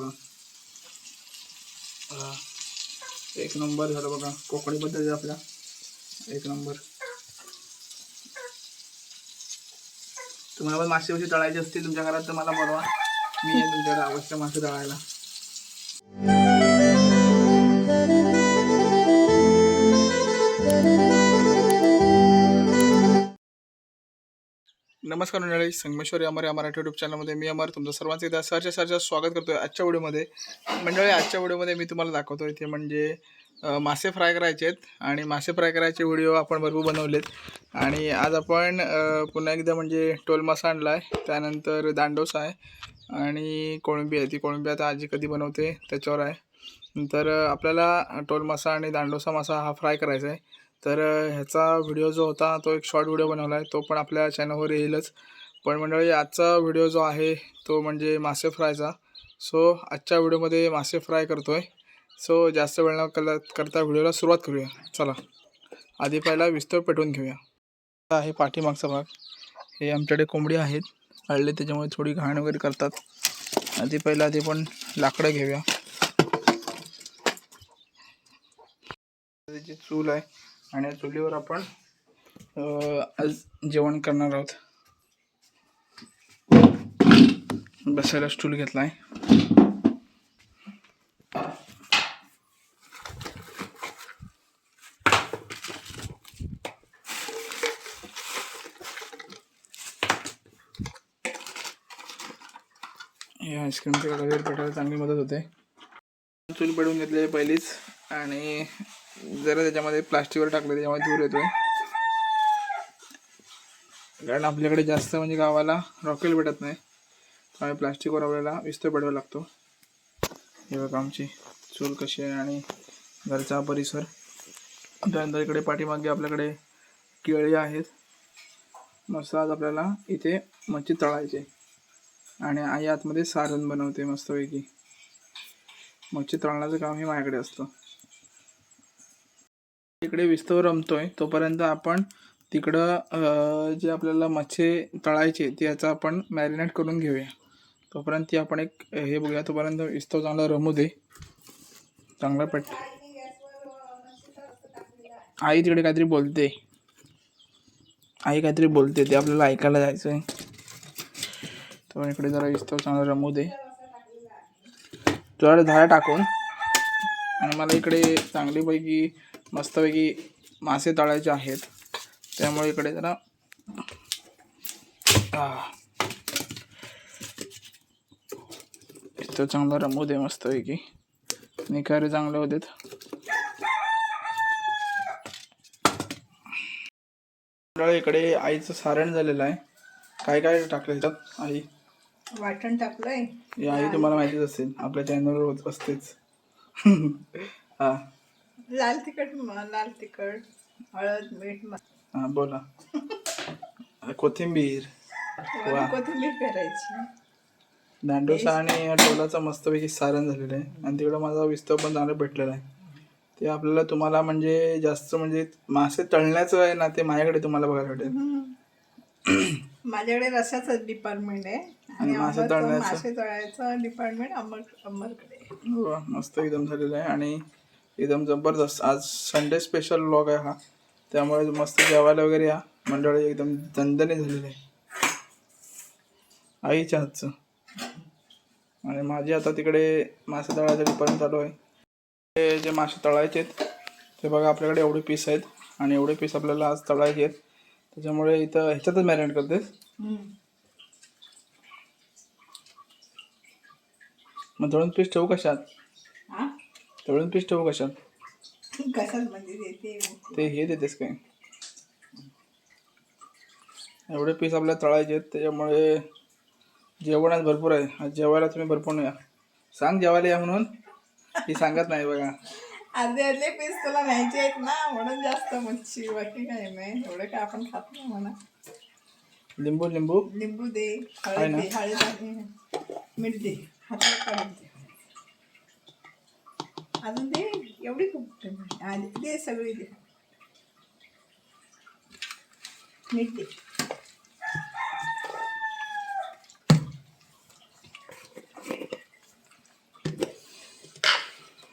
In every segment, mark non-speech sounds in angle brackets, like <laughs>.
बघा. हा. एक नंबर झालं बघा. कोकणी पद्धती आपल्या. एक नंबर. तुम्हाला पण मासे वशी तळायचे असतील तुमच्या घरात तर मला बोलवा. मी आहे तुमच्याकडे अवश्य मासे तळायला. नमस्कार मंडळी संगमेश्वर अमर या मराठी यूट्यूब चॅनलमध्ये मी अमर तुमचं सर्वांचं इथं सरच्या सरच्या स्वागत करतोय आजच्या व्हिडिओमध्ये. मंडळी आजच्या व्हिडिओमध्ये मी तुम्हाला दाखवतो इथे म्हणजे मासे फ्राय करायचे आहेत आणि मासे फ्राय करायचे व्हिडिओ आपण भरपूर बनवलेत. आणि आज आपण पुन्हा एकदा म्हणजे टोल मासा आणला आहे त्यानंतर दांडोसा आहे आणि कोळंबी आहे. ती कोळंबी आता आजी कधी बनवते त्याच्यावर आहे. नंतर आपल्याला टोल मासा आणि दांडोसा मासा हा फ्राय करायचा आहे. तर ह्याचा व्हिडिओ जो होता तो एक शॉर्ट व्हिडिओ बनवला आहे. तो पण आपल्या चॅनलवर येईलच. पण मंडळी आजचा व्हिडिओ जो आहे तो म्हणजे मासे फ्रायचा. सो आजच्या व्हिडिओमध्ये मासे फ्राय करतो आहे सो जास्त वेळ न कल करता व्हिडिओला सुरुवात करूया. चला. आधी पहिला विस्तर पेटवून घेऊया. आहे पाठीमागचा भाग. हे आमच्याकडे कोंबडी आहेत. हळले त्याच्यामुळे थोडी घाण वगैरे करतात. आधी पहिला आधी पण लाकडं घेऊया. त्याची चूल आहे. आणि या चुलीवर आपण आज जेवण करणार आहोत. बसायला स्टूल घेतला आहे या आईस्क्रीमच्या कलर पेटायला चांगली मदत होते. चूल पेटवून घेतले पहिलीच आणि जरा त्याच्यामध्ये प्लास्टिकवर टाकलं त्याच्यामध्ये धूर येतोय. कारण आपल्याकडे जास्त म्हणजे गावाला रॉकेल भेटत नाही. त्यामुळे प्लास्टिकवर आपल्याला विस्तर पडवा लागतो. हे बघा आमची चूल कशी आहे आणि घरचा परिसर. त्यानंतर इकडे पाठीमागे आपल्याकडे केळी आहेत. मस्त आज आपल्याला इथे मच्छी तळायचे आणि आई आतमध्ये सारण बनवते मस्तपैकी. मच्छी तळण्याचं काम हे माझ्याकडे असतं. इकडे विस्तव रमतोय तोपर्यंत आपण तिकडं जे आपल्याला मच्छी तळायचे त्याचा आपण मॅरिनेट करून घेऊया. तोपर्यंत ती आपण एक हे बघूया तोपर्यंत विस्तव चांगला रमू दे. चांगला पट. आई तिकडे काहीतरी बोलते. आई काहीतरी बोलते ते आपल्याला ऐकायला जायचं आहे तर इकडे जरा विस्तव चांगला रमू दे. तुझ्याकडे झाडं टाकून. आणि मला इकडे चांगलीपैकी मस्तपैकी मासे तळायचे आहेत. त्यामुळे इकडे जरा. इथं चांगलं रमू दे मस्तपैकी. निखारे चांगले होते इकडे आईचं सारण झालेलं आहे. काय काय टाकलं ह्याच्यात आई? वाटण टाकलंय. आई तुम्हाला माहितीच असेल. आपल्या चॅनलवर होत असतेच हा. लाल तिखट लाल तिखट हळद मीठ हा बोला. कोथिंबीर. वा. कोथिंबीर करायची. दांडोसा आणि टोलाचं मस्तपैकी सारण झालेलं आहे. आणि तिकडं माझा विस्तव पण चांगलं भेटलेला आहे. ते आपल्याला तुम्हाला म्हणजे जास्त म्हणजे मासे तळण्याचं आहे ना ते माझ्याकडे तुम्हाला बघायला भेटेल. माझ्याकडे रसाचं डिपार्टमेंट आहे. आणि आणि मासे तळण्याचं? मासे तळायचं डिपार्टमेंट आहे. वा, मस्त एकदम झालेलं आहे. आणि एकदम जबरदस्त. आज संडे स्पेशल व्लॉग आहे हा. त्यामुळे मस्त जेवायला वगैरे या. मंडळी एकदम दणदणी झालेली आहे. आईच्या हातचं आणि माझी आता तिकडे मासे तळायचं डिपार्टमेंट चालू आहे. ते जे मासे तळायचे आहेत ते बघा आपल्याकडे एवढे पीस आहेत आणि एवढे पीस आपल्याला आज तळायचे आहेत. त्याच्यामुळे इथं ह्याच्यातच मॅरिनेट करतेस? हम्म. मग तळून पीस ठेवू कशात? तळून पीस ठेवू म्हणजे देते? ते हे देतेस काय? एवढे पीस आपल्याला तळायचे आहेत त्याच्यामुळे जेवण आज भरपूर आहे. आज जेवायला तुम्ही भरपूर या. सांग जेवायला या म्हणून. ती सांगत नाही बघा. अर्धे अर्धे पीस तुला न्यायचे आहेत ना म्हणून जास्त मच्छी बाकी काही नाही. एवढं काय आपण खात नाही म्हणा. लिंबू लिंबू. लिंबू दे हळद? दे हळद मीठ दे. हाताला काढून दे. अजून दे एवढी खूप आधी दे सगळी दे. मीठ दे.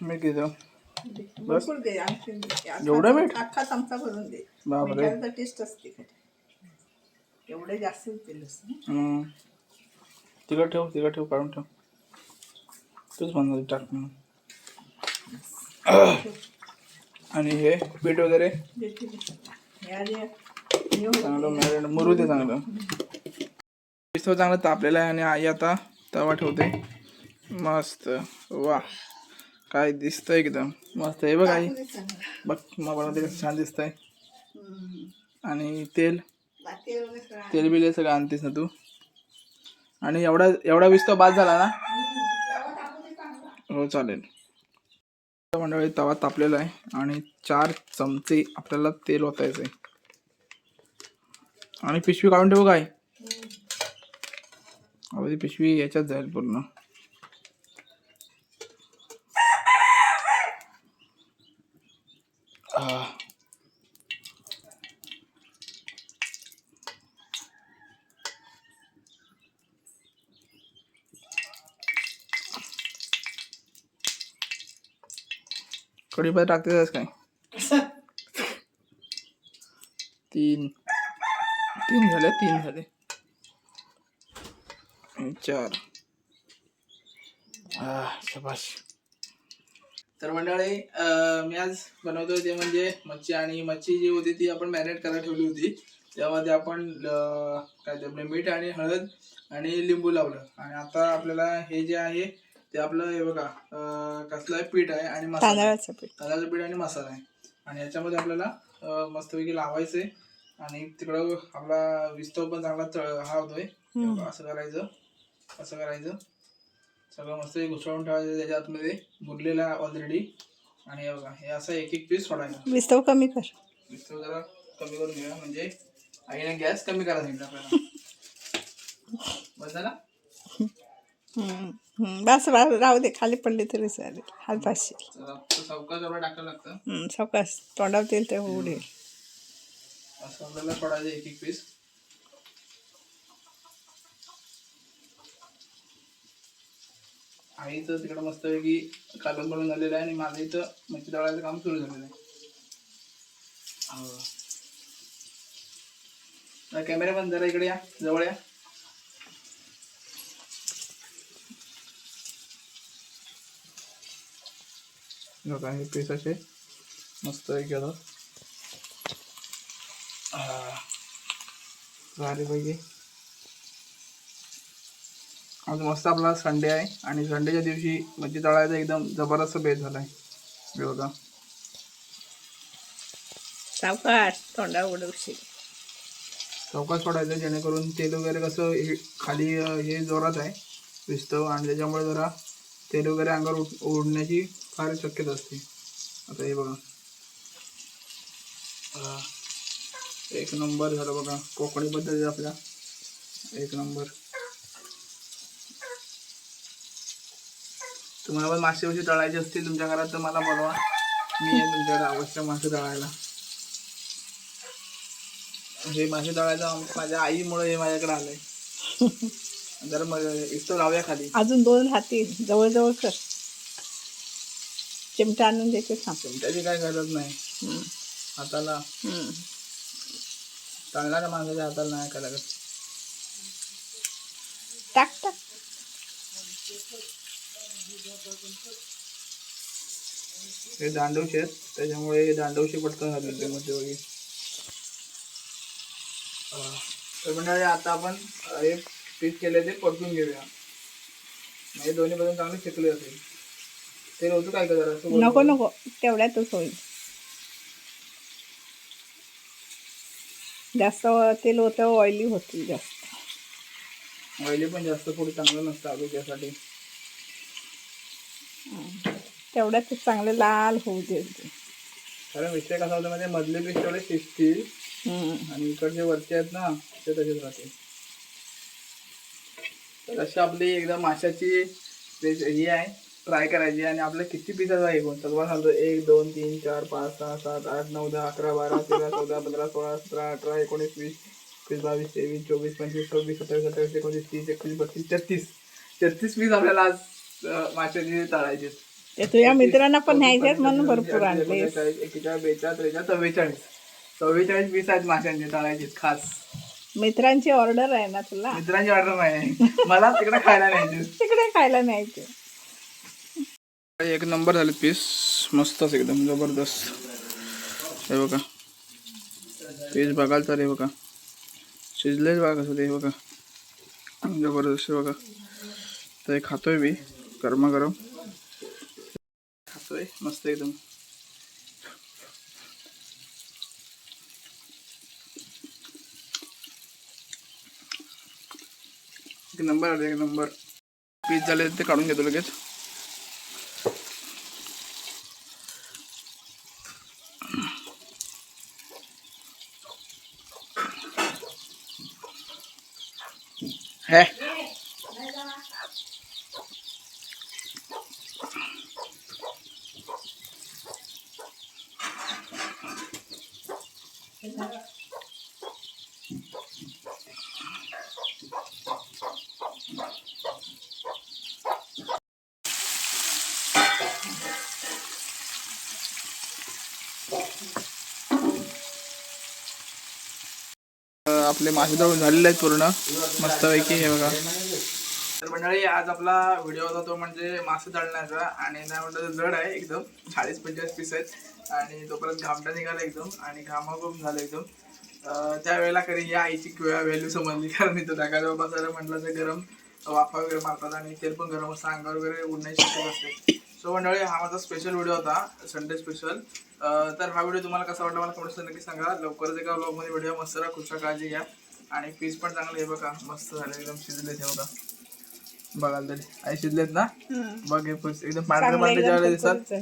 मी घेतो. भरपूर दे आणखी एवढं मीठ? अख्खा चमचा भरून दे. टेस्ट असते एवढे जास्त ठेव तिकडं ठेव काढून ठेव. तूच म्हणणार टाक म्हणून. आणि हे पीठ वगैरे? चांगलं मॅरिनेट मुरू दे चांगलं. पिस्तव चांगलं तापलेलं आहे आणि आई आता तवा ठेवते. मस्त. वा. काय दिसतंय एकदम. मस्त आहे बघ आई. बघ मग मला ते छान दिसतंय. आहे आणि तेल? सगळं तेल बिल सगळं आणतेस ना तू? आणि एवढा एवढा विस्तव बाद झाला ना? हो चालेल. मंडळी तवा तापलेला आहे आणि चार चमचे आपल्याला तेल ओतायचं आहे आणि पिशवी काढून ठेवू काय? ती पिशवी याच्यात जाईल पूर्ण आह. कढीपत्ता टाकतेस काय तीन. तीन झाले तीन झाले. चार. शबाश तर मंडळी मी आज बनवतोय ते म्हणजे मच्छी आणि मच्छी जी होती ती आपण मॅरिनेट करायला ठेवली होती. त्यामध्ये आपण काय ते मीठ आणि हळद आणि लिंबू लावलं. आणि आता आपल्याला हे जे आहे ते आपलं हे बघा कसलं आहे पीठ आहे आणि आहे. तांदळाचं पीठ. तांदळाचं पीठ आणि मसाला आहे. आणि याच्यामध्ये आपल्याला मस्तपैकी लावायचे आणि तिकडं आपला विस्तव पण चांगला तळ हा होतोय. असं करायचं. असं करायचं. सगळं मस्त घुसळून ठेवायचं त्याच्या आतमध्ये मुरलेला ऑलरेडी आणि हे बघा हे असं एक एक पीस सोडायला विस्तव कमी कर. विस्तव जरा कमी करून घेऊया. म्हणजे आईने गॅस कमी करायला सांगितलं आपल्याला. <laughs> बंद झाला. बस राहू दे खाली पडली तरी चालेल. हात लागतं. सावकाश. तोंडावर तेल ते उडेल आपल्याला एक एक पीस आईचं तिकडं मस्तपैकी कालवण बनवून झालेलं आहे आणि माझं इथं मच्छी तळायचं काम सुरू झालेलं आहे. कॅमेरा पण जरा इकडे या जवळ या. बघा हे पीस असे मस्त गेलं झाले पाहिजे आज मस्त आपला संडे आहे आणि संडेच्या दिवशी मच्छी तळायचा एकदम जबरदस्त बेत झालाय. हे बघा. सावकाश तोंडावर उडवशील चौकात सोडायचं जेणेकरून तेल वगैरे कसं हे खाली हे जोरात आहे विस्तव आणि त्याच्यामुळे जरा तेल वगैरे अंगावर उड उडण्याची फार शक्यता असते आता हे बघा. एक नंबर झालं बघा. कोकणी पद्धती आपल्या. एक नंबर. तुम्हाला पण मासे वशी तळायचे असतील तुमच्या घरात तर मला बोलवा. मी आहे तुमच्याकडे अवश्य मासे तळायला. हे मासे तळायचं माझ्या आईमुळे हे माझ्याकडे आलंय. <laughs> जरा मग इथं लावूया खाली. अजून दोन हाती. जवळजवळ कर. चिमटा आणून देते थांब. चिमट्याची काय गरज नाही. हम्म. हाताला. हम्म. चांगल्या माणसाच्या हाताला नाही लागत टाक टाक. हे दांडवशी आहेत. त्याच्यामुळे हे दांडवशी पटकन झाले ते मध्ये वगैरे अं, तर मंडळी आता आपण अं, हे पीस केले ते परतून घेऊया. म्हणजे दोन्ही बाजून चांगले शिकले असेल ते होतं काय का जरा असं नको नको. तेवढ्यातच होईल. जास्त तेल होतं ऑइली होतील जास्त. ऑइली पण जास्त पुढे चांगलं नसतं आरोग्यासाठी. तेवढ्यातच चांगले लाल होऊ दे. कारण विषय कसा होता म्हणजे मधले पीस तेवढे शिजतील. आणि इकडचे वरचे आहेत ना ते तसेच राहते तर अशी आपली एकदम माशाची ही आहे. फ्राय करायची आणि आपलं किती पीस आहे एकूण सर्व सांगतो एक दोन तीन चार पाच सहा सात आठ नऊ दहा अकरा बारा तेरा चौदा पंधरा सोळा सतरा अठरा एकोणीस वीस एकवीस बावीस तेवीस चोवीस पंचवीस सव्वीस सत्तावीस अठ्ठावीस एकोणीस तीस एकवीस बत्तीस तेहतीस. तेहतीस पीस आपल्याला आज माशाची तळायची. ते तुझ्या मित्रांना पण न्यायचे म्हणून भरपूर आणले एकेचाळीस बेचाळीस त्रेचाळीस चव्वेचाळीस. चव्वेचाळीस पीस आहेत माशांचे तळायचे खास. मित्रांची ऑर्डर आहे ना तुला? मित्रांची ऑर्डर नाही. मला तिकडे खायला न्यायचे तिकडे खायला न्यायचे. एक नंबर झाले पीस. मस्तच एकदम जबरदस्त. हे बघा. पीस बघाल तर हे बघा. शिजलेच बघा कसं ते हे बघा. जबरदस्त हे बघा. तर हे खातोय मी गरमागरम. खातोय. मस्त एकदम. एक नंबर आले एक नंबर. पीस झाले ते काढून घेतो लगेच. है अं, आपले मासे दळून झालेले आहेत पूर्ण. मस्तपैकी हे बघा. तर मंडळी आज आपला व्हिडिओ होता तो म्हणजे मासे दळण्याचा आणि नाही म्हटलं जड आहे एकदम. चाळीस पंचेचाळीस पीस आहेत. आणि तोपर्यंत घामटा निघाला एकदम. आणि घामाघूम झालं एकदम. त्यावेळेला कधी या आईची किंवा व्हॅल्यू समजली. कारण इथं जागा बसायला म्हटलं तर गरम वाफा वगैरे मारतात. आणि तेल पण गरम असतं. अंगावर वगैरे उडण्याची असते. सो मंडळी हा माझा स्पेशल व्हिडिओ होता संडे स्पेशल तर हा व्हिडिओ तुम्हाला कसा वाटला मला कमेंट्स नक्की सांगा. लवकरच एका ब्लॉगमध्ये व्हिडिओ मस्त राहा खुशा काळजी घ्या. आणि पीस पण चांगले आहे बघा. मस्त झाले एकदम शिजले हे बघा. बघाल तरी. आई शिजलेत ना? बघ हे पीस एकदम पांढरे पांढरे ज्यावेळेला दिसतात.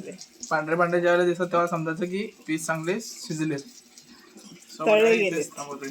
पांढरे पांढरे ज्यावेळेला दिसतात तेव्हा समजायचं की पीस चांगले शिजलेत. तळले मंडळी, थांबवतोय.